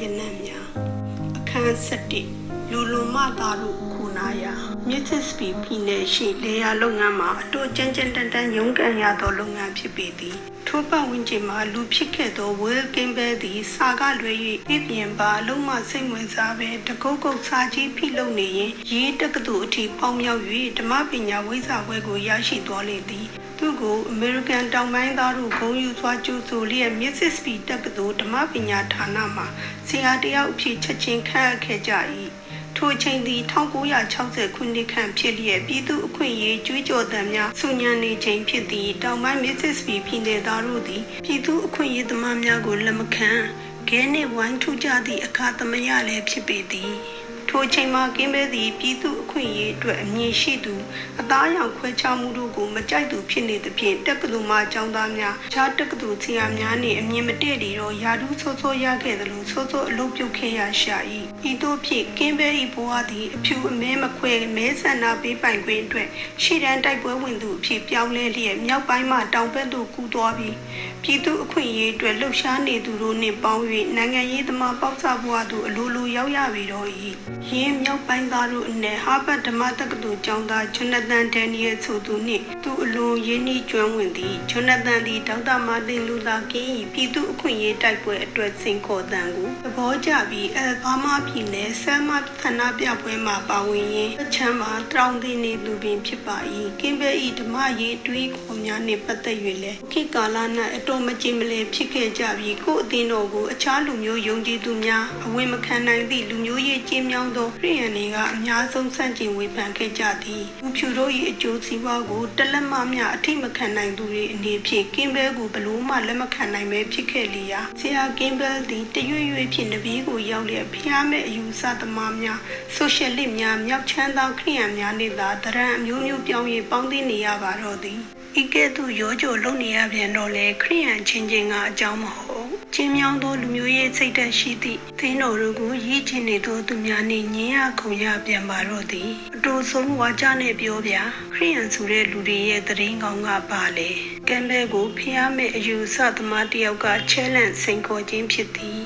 ရနံ့များအခန်း7လူလုံမသားတို့ခုနာယာမြစ်စစ်စပီပြည်နယ်ရှိလေယာလုပ်ငန်းမှာအတူကျန်းကျန်းတန်တန်ရုန်းကန်ရသောလုပ်ငန်းဖြစ်ပေသည်ထိုးပတ်ဝန်းကျင်မှာလူဖြစ်ခဲ့သောဝဲကင်းဘဲသည်စာကလွယ်၍ပြပြင်ပါအလုံးမစိတ်ဝင်စားပဲတကုတ်ကုတ်စာကြီးဖိလုပ်နေရင်ရေးတက္ကသိုလ်အထိပေါင်းမြောက်၍ဓမ္မပညာဝိဇ္ဇာဘွဲကိုရရှိသွားလေသည် သူ့ကိုအမေရိကန်တောင်ပိုင်းသားတို့ဂုံယူသွားကြိုးဆိုလျက် Mississippi တက္ကသိုလ်ဓမ္မပညာဌာနမှာဆရာတယောက်အဖြစ်ချက်ချင်းခန့်အပ်ခဲ့ကြ၏ထိုအချိန်သည်1960ခုနှစ်ခန့်ဖြစ်လျက်ပြည်သူအခွင့်အရေးကြွေးကြော်သံများဆူညံနေချိန်ဖြစ်သည့်တောင်ပိုင်း Mississippi ပြည်နယ်သားတို့သည်ပြည်သူအခွင့်အရေးသမားများကိုလက်မခံခဲနှင့်ဝိုင်းထူကြသည့်အခါသမယလည်းဖြစ်ပေသည် ထိုချိန်မှာကင်းဘဲသည်ပြည်သူအခွင့်အရေးအတွက်အမြင်ရှိသူအသားအရောင်ခွဲခြားမှုတို့ကိုမကြိုက်သူဖြစ်နေသဖြင့်တက္ကသိုလ်မှကျောင်းသားများခြားတက္ကသိုလ်ဆရာများနှင့်အမြင်မတည့်တွေတော့ယာဒူးဆိုးဆိုးရခဲ့သလိုဆိုးဆိုးအလုပ်ပြုတ်ခဲ့ရရှာ၏ဤသို့ဖြင့်ကင်းဘဲ၏ဘဝသည် အဖြူအမဲမခွဲမဲဆန္ဒပေးပိုင်ခွင့်အတွက်ရှေ့တန်းတိုက်ပွဲဝင်သူအဖြစ်ပြောင်းလဲလျက်မြောက်ပိုင်းမှတောင်ဘက်သို့ကူးသွားပြီးပြည်သူအခွင့်အရေးအတွက်လှုပ်ရှားနေသူတို့နှင့်ပေါင်း၍နိုင်ငံရေးသမားပေါက်ဆဘဝသို့အလိုလိုရောက်ရပြီတော့၏ရင်းမြောက်ပိုင်းသားတို့အနက်ဟာဘတ်ဓမ္မတက္ကသိုလ်ကျောင်းသားဂျွနသန်ဒန်နီယယ်ဆိုသူနှင့်သူအလွန်ရင်းနှီးကျွမ်းဝင်သည့်ဂျွနသန်သည်ဒေါက်တာမာတင်လူသာကင်း၏ပြည်သူအခွင့်အရေးတိုက်ပွဲအတွက်စင်ခေါ်တန်ကိုသဘောကျပြီးအယ်ဘားမားပြည်နယ်ဆမ်မာဌာနပြပွဲမှာပါဝင်ရင်းအချမ်းမှာတောင်းတင်နေသူပင်ဖြစ်ပါ၏ကင်းဘဲ၏ဓမ္မရေးတွေးခေါ်များနှင့်ပတ်သက်၍လည်းခေတ်ကာလ၌အတော်မကြင်မလည်ဖြစ်ခဲ့ကြပြီးကိုယ်အသင်းတော်ကိုအခြားလူမျိုးယုံကြည်သူများအဝင်မခံနိုင်သည့်လူမျိုးရေးကျင်းမြောင်းသောခရိယန်တွေကအများဆုံးဆန့်ကျင်ဝေဖန်ခဲ့ကြသည်လူဖြူတို့၏အကျိုးစီးပွားကိုတလက်မများအထိမခံနိုင်သူတွေအနေဖြင့်ကင်းဘဲကိုဘလို့မှလက်မခံနိုင်ပဲဖြစ်ခဲ့လျာဆရာကင်းဘဲသည်တရွေ့ရွေ့ဖြင့်တပည့်ကိုရောက်လျက်ဖျားမဲ့အယူဆသမားများဆိုရှယ်လစ်များမြောက်ချမ်းသောခရိယန်များနှင့်သာတရံအမျိုးမျိုးပြောင်း၍ပေါင်းသင်းနေရပါတော့သည်ဤကဲ့သို့ရောကြိုလုံနေရပြန်တော့လေခရိယန်ချင်းချင်းကအကြောင်းမဟုတ် ချင်းမြောင်းသောလူမျိုးရေးစိတ်ဓာတ်ရှိသည့်သင်းတော်တို့ကိုရည်ချင်နေသောသူများနှင့်ညင်ရခုံရပြန်ပါတော့သည်အတူဆုံးဝါကြနဲ့ပြောပြခရိယန်ဆိုတဲ့လူတွေရဲ့တရင်ကောင်းကပါလေကံပဲကိုဖျားမဲ့အယူဆသမားတယောက်ကချဲလန့်စိန်ခေါ်ခြင်းဖြစ်သည်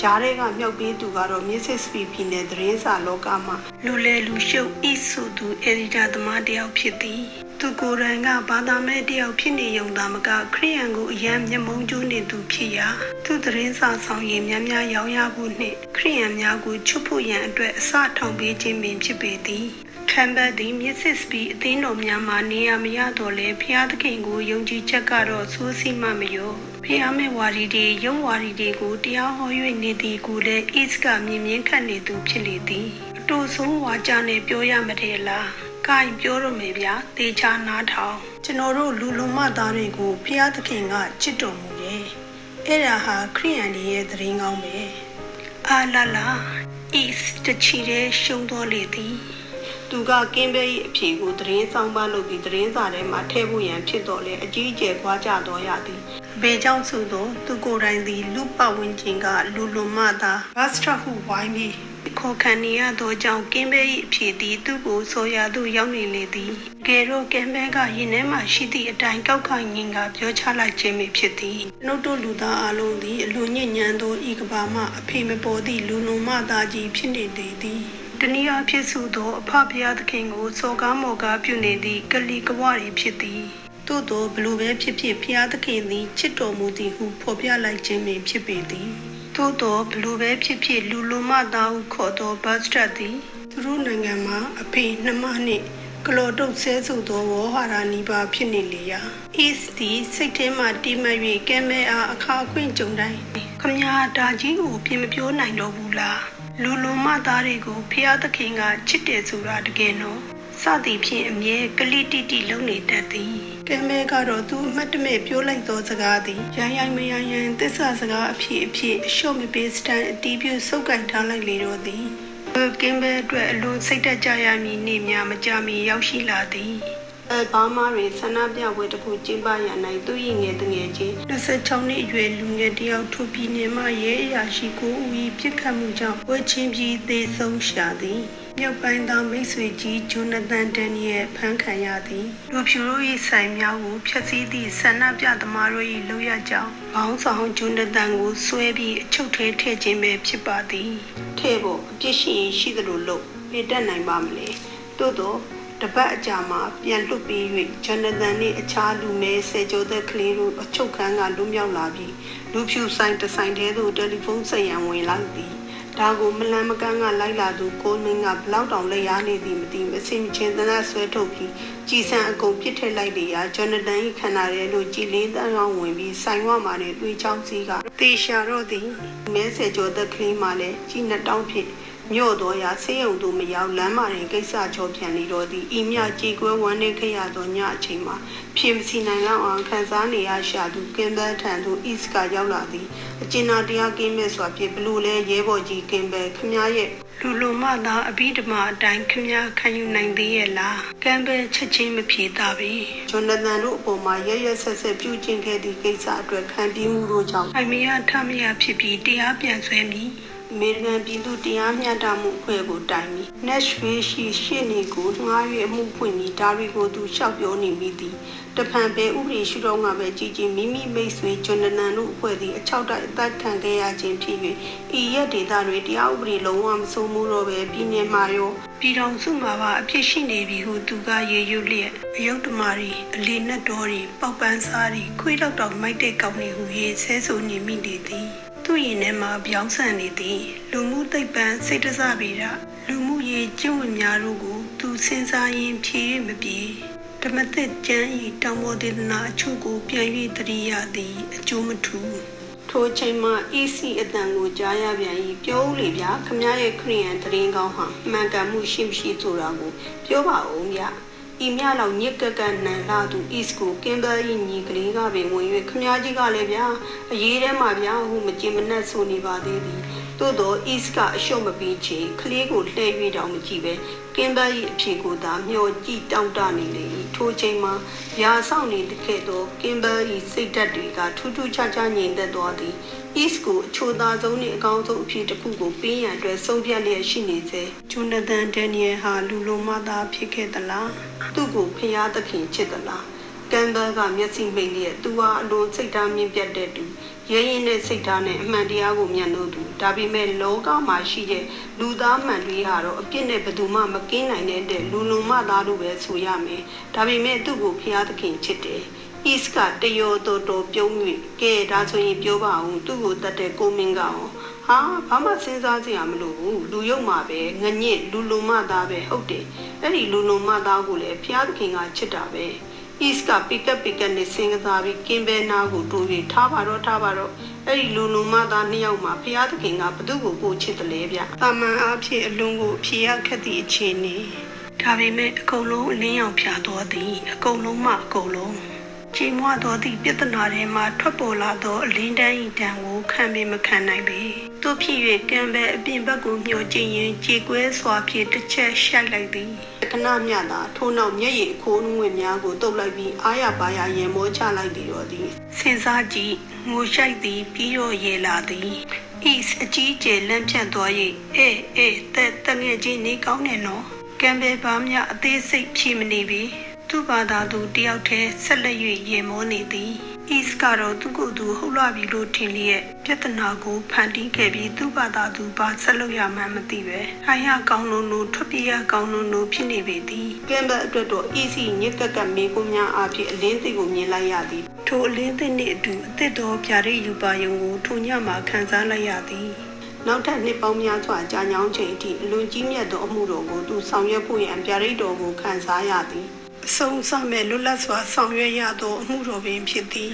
ကြားထဲကမြောက်ပေးသူကတော့ Mississippi ပြည်နယ်သတင်းစာလောကမှာလူလေလူရှုပ်ဤဆိုသူအယ်ဒီတာသမားတယောက်ဖြစ်သည် သူကိုယ်တိုင်ကဘာသာမဲ့တယောက်ဖြစ်နေုံသာမကခရိယန်ကိုအယံမျက်မုံကျိုးနေသူဖြစ်ရာသူသတင်းစာဆောင်ရည်များများရောင်းရဖို့နှင့်ခရိယန်များကိုချွတ်ဖို့ရန်အတွက်အစထောင်ပေးခြင်းပင်ဖြစ်ပေသည်ခံဘတ်သည် Mississippi အသင်းတော်များမှာနေရာမရတော့လဲဖျားသခင်ကိုယုံကြည်ချက်ကတော့စိုးစီမမရောဖျားမဲ့ဝါရီတွေယုံဝါရီတွေကိုတရားဟော၍နေသည်ကိုလည်း East ကမြင်မြင်ခတ်နေသူဖြစ်လေသည်အတူဆုံးဝါကြနဲ့ပြောရမတယ်လား ကိုင်ပြောရမယ်ဗျာတေချာနားထောင်ကျွန်တော်တို့လူလုံမသားတွေကိုဖျားသခင်ကချစ်တော်မူရဲ့အဲ့ဒါဟာခရိယန်တွေရဲ့သတင်းကောင်းပဲအာလာလာ East တချီတဲ့ရှုံတော်လေသည်သူကကင်းဘဲ၏အဖြေကိုသတင်းဆောင်ပါလုပ်ပြီးသတင်းစာထဲမှာထည့်ဖို့ရန်ဖြစ်တော်လဲအကြီးအကျယ်ခွာကြတော်ရသည် ဘေကြောင့်ဆိုသောသူကိုယ်တိုင်သည် လူပဝန်းကျင်ကလူလူမသာဘတ်စထဟုဝိုင်းပြီးခေါ်ခံနေရသောကြောင့်ကင်းဘဲ၏အဖြေသည်သူ့ကိုဆိုရသို့ရောက်နေလေသည်ကဲတော့ကင်းဘဲကရင်ထဲမှရှိသည့်အတိုင်းကောက်ခိုင်ငင်ကပြောချလိုက်ခြင်းပဲဖြစ်သည်နှုတ်တို့လူသားအလုံးသည်အလွန်ညဉ့်ညမ်းသောဤကဘာမှအဖေမပေါ်သည့်လူလုံမသားကြီးဖြစ်နေသေးသည်တနည်းအားဖြင့်ဆိုသောအဖဖရာသခင်ကိုစော်ကားမော်ကားပြုနေသည့်ကလီကဝရီဖြစ်သည် သို့သောဘလိုပဲဖြစ်ဖြစ်ဖရာသခင်သည်ချစ်တော်မူသည်ဟုဖော်ပြလိုက်ခြင်းပင်ဖြစ်ပေသည်သို့သောဘလိုပဲဖြစ်ဖြစ်လူလုံမသားဟုခေါ်သောဘတ်စတတ်သည်သူတို့နိုင်ငံမှာအဖေနှမနှင့်ကလော်တုတ်ဆဲဆိုသောဝေါ်ဟာရာနီးပါးဖြစ်နေလေရာ East သည်စိတ်ထဲမှတိမတ်၍ကဲမဲအားအခါအခွင့်ကြုံတိုင်းခမညာဒါကြီးကိုပြင်မပြောနိုင်တော့ဘူးလားလူလူမသားတွေကိုဖျားသခင်ကချစ်တယ်ဆိုတာတကယ်နော်စသည်ဖြင့်အမြဲကလိတိတိလုံနေတတ်သည် ကဲမဲကတော့သူအမှတ်တမဲ့ပြောလိုက်သောစကားသည်ရိုင်းရိုင်းမရိုင်းရိုင်းသစ္စာစကားအဖြစ်အဖြစ်အလျှော့မပေးစတန်အတီးပြုစုပ်ကင်ထားလိုက်လေတော့သည်ကင်းဘဲအတွက်အလွန်စိတ်တက်ကြရမည်နေ့များမကြမီရောက်ရှိလာသည် အဲဘာမာတွင်ဆန္ဒပြပွဲတစ်ခုကျင်းပရနိုင်သူ၏ငယ်တငယ်ချင်း26နှစ်အရွယ်လူငယ်တစ်ယောက်ထိုပြည်နယ်မှရဲအရာရှိကိုဦး၏ပြစ်ခတ်မှုကြောင့်ဝှချင်းပြီးသေဆုံးရှာသည်မြောက်ပိုင်းသားမိတ်ဆွေကြီးဂျိုနသန်ဒန်နီယယ်ဖမ်းခံရသည်လူဖြူတို့၏ဆိုင်များကိုဖျက်ဆီးသည့်ဆန္ဒပြသမားတို့၏လုပ်ရကြောင်းဘောင်းဆောင်ဂျိုနသန်ကိုဆွဲပြီးအချုပ်ထဲထည့်ခြင်းပဲဖြစ်ပါသည်ထဲ့ဖို့အပြစ်ရှိရင်ရှိသလိုလုပ်ပြတတ်နိုင်ပါမလဲသို့တော့ တပတ်အကြာမှာပြန်လွတ်ပြီး၍ဂျန်နသန်နှင့်အခြားလူမဲဆယ်ကျော်သက်ကလေးတို့အချုပ်ခန်းကလွတ်မြောက်လာပြီးလူဖြူဆိုင်တစ်ဆိုင်တဲသို့တယ်လီဖုန်းဆက်ရန်ဝင်လိုက်သည်ဒါကိုမလန်မကန်းကလိုက်လာသူကိုမင်းကဘလောက်တောင်လက်ရနေသည်မသိမစင်ချင်းသနာဆွဲထုတ်ပြီးကြည်စံအကုန်ပြစ်ထည့်လိုက်လေရာဂျန်နသန်၏ခန္ဓာရဲလို့ကြည်လေးတန်းအောင်ဝင်ပြီးဆိုင်ဝမှာနဲ့တွေးချောင်းစည်းကတေရှာတော့သည်မဲဆယ်ကျော်သက်ကလေးမှလည်းကြီးနှစ်တောင်းဖြစ် မြို့တော်ရာဆေးရုံသို့မရောက်လမ်းမတွင်ကိစ္စချောပြန်နေတော့သည်ဤမြကြေကွဲဝမ်းနေခဲ့ရသောညအချိန်မှာဖြေမစီနိုင်လောက်အောင်ခံစားနေရရှာသူကင်ဘယ်ထံသို့အစ်ကရောက်လာသည်အကျဉ်းသားတရားကင်းမဲ့စွာဖြင့်ဘလို့လဲရဲဘော်ကြီးကင်ဘယ်ခမရဲ့လူလုံမသာအဘိဓမ္မာအတိုင်းခမခံယူနိုင်သေးရဲ့လားကမ်ဘယ်ချက်ချင်းမဖြေတာပဲဂျွန်နသန်တို့အပေါ်မှာရရဆက်ဆက်ပြုကျင့်ခဲ့သည့်ကိစ္စအတွက်ခံပြီးမှုတို့ကြောင့်အိုင်မီယာထမရဖြစ်ပြီးတရားပြန်ဆွဲမည် အမေရိကန်ပြည်သူတရားမျှတမှုအဖွဲ့ကိုတိုင်ပြီး Nashville ရှိရှေ့နေကိုငှား၍အမှုဖွင့်ပြီးဒါတွေကိုသူလျှောက်ပြောနေမိသည်တဖန်ပဲဥပဒေရှုထောင့်ကပဲကြည်ကြည်မိမိမိတ်ဆွေဂျွန်နနန်တို့အဖွဲ့သည်အချောက်တိုက်အသက်ခံခဲ့ရခြင်းဖြစ်၍ဤရက်ဒေသတွင်တရားဥပဒေလုံးဝမစိုးမှုတော့ပဲပြည်내မှာရောပြည်တော်စုမှာပါအဖြစ်ရှိနေပြီဟုသူကရေရွလျက်အယုတ်တမာရီအလီနတ်တော်ရီပောက်ပန်းစားရီခွေးတော့တောင်မိုက်တဲ့ကောင်းနေဟုရေးဆဲဆိုနေမိနေသည် သူ့ရင်ထဲမှာပြောင်းဆန်နေသည်လူမှုသိပ္ပံစိတ်တစဗေဒလူမှုရေးကျင့်ဝတ်များတို့ကို သူစဉ်းစားရင်းဖြေ၍မပြေဓမ္မသစ်ကျမ်းဤတောင်ပေါ်ဒေသနာအချို့ကိုပြန်၍တရိယာသည်အကျိုးမထူထိုချိန်မှာ EC အတန်ကိုကြားရပြန်၏ပြောဦးလေဗျာခမရရဲ့ခရီးယန်တရင်ကောင်းဟာမှန်ကန်မှုရှိမရှိဆိုတာကိုပြောပါဦးဗျာ ဤမြလောက်ညစ်ကက်ကနန်လာသူ East ကိုကင်ဘယ်၏ညီကလေးကပင်ဝင်၍ခမကြီးကလည်းဗျာအရေးထဲမှာဗျာဟုမကြင်မနှက်ဆိုနေပါသေးသည်သို့သော East ကအရှုံးမပြီးချေကလေးကိုလှည့်၍တောင်မကြည့်ပဲကင်ဘယ်၏အဖြေကိုသာမျှော်ကြည့်တောင့်တနေလေ၏ထိုချိန်မှာရာဆောင်နေတဲ့ခဲ့သောကင်ဘယ်၏စိတ်ဓာတ်တွေကထူးထူးခြားခြားငြိမ်သက်သွားသည် East ကိုအချိုသာဆုံးနဲ့အကောင်းဆုံးအဖြစ်တစ်ခုကိုပေးရန်အတွက်ဆုံးဖြတ်လျက်ရှိနေစေဂျွန်နသန်ဒန်နီယယ်ဟာလူလိုမှသာဖြစ်ခဲ့သလားသူ့ကိုဖျားသခင်ချစ်သလားကန်ဘယ်ကမျက်စိမိတ်လျက်သူဟာအလွန်စိတ်ထားမြင့်ပြတ်တဲ့သူရဲရင်တဲ့စိတ်ထားနဲ့အမှန်တရားကိုမြတ်လို့သူဒါပေမဲ့လောကမှာရှိတဲ့လူသားမှန်တွေဟာတော့အပြစ်နဲ့ဘယ်သူမှမကင်းနိုင်တဲ့လူလုံမသားလို့ပဲဆိုရမယ်ဒါပေမဲ့သူ့ကိုဖျားသခင်ချစ်တယ် East ကတယောတော်တော်ပြုံး၍ကဲဒါဆိုရင်ပြောပါအောင်သူ့ကိုတတ်တဲ့ကိုမင်းကအောင်ဟာဘာမှစဉ်းစားစရာမလိုဘူးလူယုံမှာပဲငညစ်လူလုံမသားပဲဟုတ်တယ်အဲ့ဒီလူလုံမသားကိုလည်းဖျားသခင်ကချစ်တာပဲ East ကပီကပ်ပီကပ်နဲ့စင်ကစားပြီးကင်ဘဲနာကိုတိုးပြီးထားပါတော့ထားပါတော့အဲ့ဒီလူလုံမသားနှစ်ယောက်မှာဖျားသခင်ကဘသူ့ကိုပို့ချစ်တယ်လဲဗျ။တာမန်အားဖြင့်အလွန်ကိုဖြေရခက်သည့်အခြေအနေဒါပေမဲ့အကုန်လုံးအလင်းရောင်ဖြာတော်သည်အကုန်လုံးမှအကုန်လုံး ချိန်မွသောသည့်ပြဿနာတွေမှာထွက်ပေါ်လာသောအလင်းတန်းဤတံကိုခံပေမခံနိုင်ပေသူဖြစ်၍ကံပဲအပြင်ဘက်ကိုမျှော်ကြည့်ရင်ကြေကွဲစွာဖြင့်တစ်ချက်ရှိုက်လိုက်သည်ခဏမြသာထိုးနောက်မျက်ရည်အခိုးငွေများကိုတုပ်လိုက်ပြီးအားရပါရရင်မောချလိုက်သည်တော့သည်စဉ်းစားကြည့်ငိုရှိုက်သည်ပြီးတော့ရေလာသည် East အကြီးကျယ်လမ်းဖြတ်သွား၍အေးအေးတဲ့တငယ်ချင်းနေကောင်းနေနော်ကံပဲပါမြအသေးစိတ်ဖြေမနေပြီ သူ့ဘာသာသူတယောက်တည်းဆက်လက်၍ရေမောနေသည်။ East ကတော့သူ့ကိုယ်သူဟုတ်လာပြီလို့ထင်လျက်ပြဿနာကိုဖန်တီးခဲ့ပြီးသူ့ဘာသာသူဘာဆက်လုပ်ရမှန်းမသိပဲ။ခိုင်ရကောင်းလုံးလုံးထွက်ပြေးရကောင်းလုံးလုံးဖြစ်နေပေသည်။ကင်ဘတ်အတွက်တော့ Easy ညက်ကက်ကမေကုများအဖြစ်အလင်းသိကိုမြင်လိုက်ရသည်။ထိုအလင်းသိနှင့်အတူအသစ်တော်ပြရိယူပါယုံကိုထိုညမှာခံစားလိုက်ရသည်။နောက်ထပ်နှစ်ပေါင်းများစွာကြာညောင်းချိန်အထိအလွန်ကြီးမြတ်သောအမှုတော်ကိုသူဆောင်ရွက်ဖို့ရန်ဗျာဒိတ်တော်ကိုခံစားရသည် အဆုံးစမဲ့လွတ်လပ်စွာဆောင်ရွက်ရသောအမှုတော်ပင်ဖြစ်သည်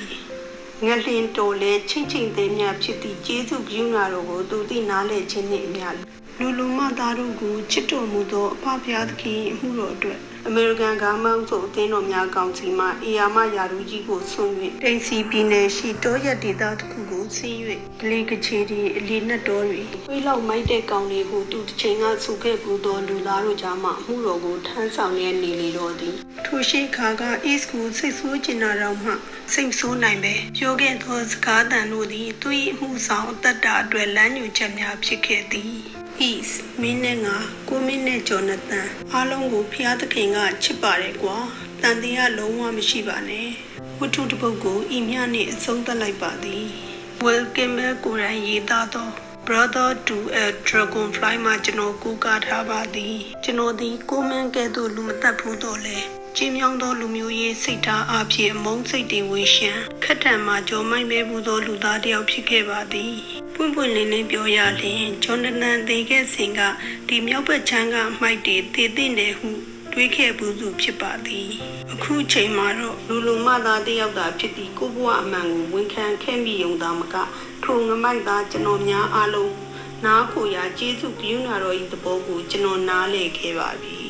ငလင်တော်လဲချင်းချင်းသေးများဖြစ်သည့်ကျေးဇူးကရုဏာတော်ကိုသူသိနားလည်ခြင်းနှင့်အမျှလူလူမသားတို့ကိုချစ်တော်မူသောအဖဖျားသခင်အမှုတော်အတွက်အမေရိကန်ကမောင်းဆိုအသင်းတော်များကောင်စီမှအေယာမယာရူကြီးကိုဆွံ့၍တိန်စီပြည်နယ်ရှိတောရက်ဒေသတစ်ခုကို ဆင်း၍ကလေးကချေဒီအလီနတ်တော်တွေဝိလောက်မိုက်တဲ့ကောင်တွေကိုသူတစ်ချိန်ကဆုခဲ့ပူသောလူသားတို့ကြားမှအမှုတော်ကိုထမ်းဆောင်ရနေလေတော်သည်ထိုရှိခါက East ကိုစိတ်ဆိုးကျင်နာတော့မှစိတ်မဆိုးနိုင်ပဲပြောခဲ့သောစကားသံတို့သည်သူ၏အမှုဆောင်အသက်တာအတွက်လမ်းညွှန်ချက်များဖြစ်ခဲ့သည် East မင်းနဲ့ငါကိုမင်းနဲ့ဂျော်နသန်အားလုံးကိုဖျားသခင်ကချစ်ပါတယ်ကွာတန်တရားလုံးဝမရှိပါနဲ့ဝတ္ထုတစ်ပုဒ်ကိုဤမြနှင့်အဆုံးသတ်လိုက်ပါသည် Welcome ကိုရန်ရေးသားသော Brother to a Dragonfly မှာကျွန်တော်ကိုးကားထားပါသည်ကျွန်တော်သည်ကိုမန်းကဲ့သို့လူမသက်ဘူးတော့လဲကျင်းမြောင်းသောလူမျိုးရေးစိတ်ထားအဖြစ်အမုန်းစိတ်တွေဝေရှံခက်ထန်မှာကြောမိုက်မဲဘူးသောလူသားတစ်ယောက်ဖြစ်ခဲ့ပါသည်ပွင့်ပွင့်လင်းလင်းပြောရလျင်ဂျွန်ဒနန်သေးခဲ့စဉ်ကဒီမြောက်ဘက်ချမ်းကမိုက်တွေတည်တဲ့တယ်ဟု တွေးခဲ့ဘူးသူဖြစ်ပါသည်အခုချိန်မှာတော့လူလူမသားတယောက်သာဖြစ်သည့်ကိုဘွားအမှန်ကိုဝန်ခံခဲ့မိုံသာမကထိုငမိုက်သားကျွန်တော်များအားလုံးနားကိုရာကျေးဇူးပြုနာတော်ဤသဘောကိုကျွန်တော်နားလည်ခဲ့ပါပြီ